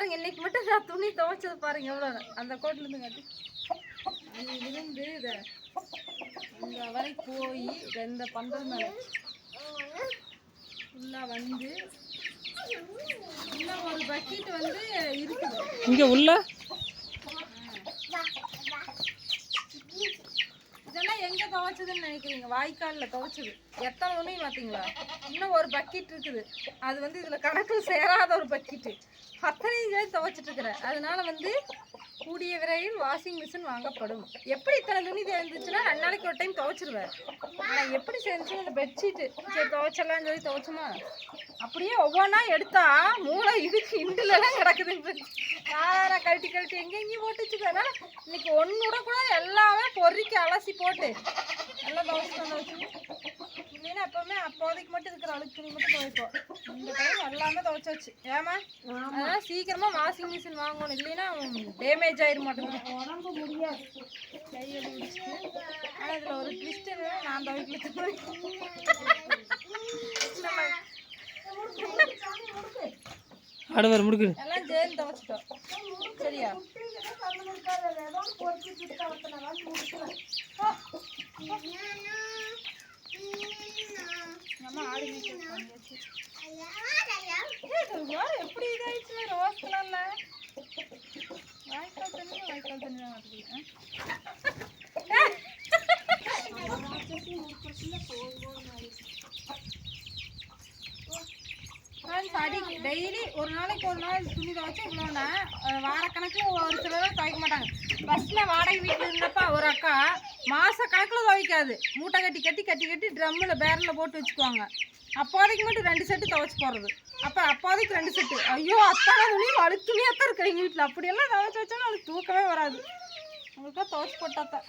பாருங்க இன்னைக்கு மட்டும் நான் துணி துவைச்சது பாருங்க எவ்வளோ அந்த கோட்ல இருந்து காட்டி அங்க இருந்து இதை இந்த வரை போய் இதை இந்த பந்தல் மேலே ஃபுல்லாக வந்து இன்னும் ஒரு பக்கெட் வந்து இருக்குது. இங்கே உள்ள? இதெல்லாம் எங்க துவைச்சதுன்னு நினைக்கிறீங்க? வாய்க்கால்ல துவைச்சது. எத்தனை துணி பார்த்தீங்களா? இன்னும் ஒரு பக்கெட் இருக்குது. அது வந்து இதுல கணக்கில் சேராத ஒரு பக்கெட்டு அத்தனையும் சேர்த்து துவைச்சிட்டு இருக்கிறேன் அதனால வந்து கூடிய விரைவில் வாஷிங் மிஷின் வாங்கப்படும். எப்படி இத்தனை துணி சேர்ந்துச்சுன்னா ரெண்டு நாளைக்கு ஒரு டைம் துவைச்சிருவேன். ஆனால் எப்படி சேர்ந்துச்சு இந்த பெட்ஷீட்டு சரி துவைச்சிடலாம்னு சொல்லி துவைச்சோமா? அப்படியே ஒவ்வொன்றா எடுத்தா மூளை இதுக்கு இண்டுலலாம் கிடக்குது நான் கழட்டி கழட்டி எங்கெங்கேயும் போட்டு வச்சுக்கிறேன்னா இன்னைக்கு ஒன்று கூட எல்லாமே பொறிக்க அலசி போட்டு நல்லா துவைச்சு இல்லைன்னா எப்பவுமே அப்போதைக்கு மட்டும் இருக்கிற அழுக்கு துணி மட்டும் துவைப்போம். இந்த டைம் எல்லாமே துவைச்சாச்சு. ஏமா அதனால சீக்கிரமா வாஷிங் மிஷின் வாங்கணும். இல்லைன்னா டேமேஜ் ஆயிட மாட்டேங்குது. உடம்பு முடியாது. கையை பிடிச்சிட்டு ஆனால் இதில் ஒரு ட்விஸ்ட் நான் துவைக்கல. ஆடவர் முடுக்குது எல்லாம் சேர்ந்து துவைச்சிட்டோம். சரியா? நம்ம பண்ணியாச்சு எப்படி இதாயிடுச்சுல ரோஸ் கலர்ல வாய்க்கால் தண்ணி வாய்க்கால் தண்ணி தான் வருது அடி டெய்லி ஒரு நாளைக்கு ஒரு நாள் துணி துவைச்சா இவ்வளோண்ணா வாரக்கணக்கில் ஒரு சிலர் துவைக்க மாட்டாங்க. ஃபஸ்ட்டில் வாடகை வீட்டில் இருந்தப்ப ஒரு அக்கா மாத கணக்கில் துவைக்காது. மூட்டை கட்டி கட்டி கட்டி கட்டி ட்ரம்மில் பேரில் போட்டு வச்சுக்குவாங்க. அப்போதைக்கு மட்டும் ரெண்டு செட்டு துவைச்சி போடுறது. அப்போ அப்போதைக்கு ரெண்டு செட்டு. ஐயோ அத்தனை துணியும் அழுக்கு துணியாக தான் இருக்கு எங்கள் வீட்டில். அப்படியெல்லாம் துவைச்சி வச்சோன்னா அவளுக்கு தூக்கமே வராது. உங்களுக்கா துவைச்சி போட்டாத்தான்